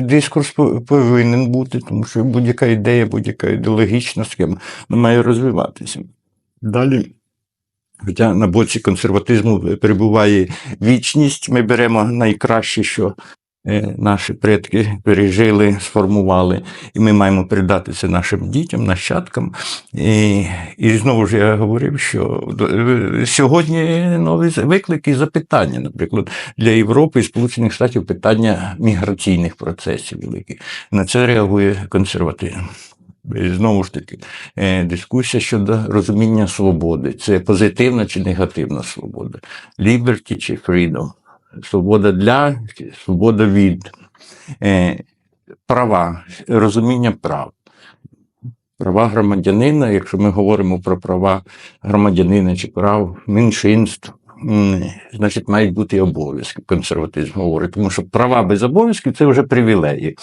Дискурс повинен бути, тому що будь-яка ідея, будь-яка ідеологічна схема має розвиватися. Далі. Хоча на боці консерватизму перебуває вічність, ми беремо найкраще, що наші предки пережили, сформували, і ми маємо передати це нашим дітям, нащадкам. І, і знову ж я говорив, що е, сьогодні нові виклики і запитання, наприклад, для Європи і Сполучених Штатів питання міграційних процесів великих. На це реагує консерватизм. Знову ж таки, е, дискусія щодо розуміння свободи. Це позитивна чи негативна свобода? Liberty чи freedom? Свобода для, свобода від. Е, Права, розуміння прав. Права громадянина, якщо ми говоримо про права громадянина чи прав меншинств, значить, мають бути обов'язки. Консерватизм говорить, тому що права без обов'язків це вже привілеї.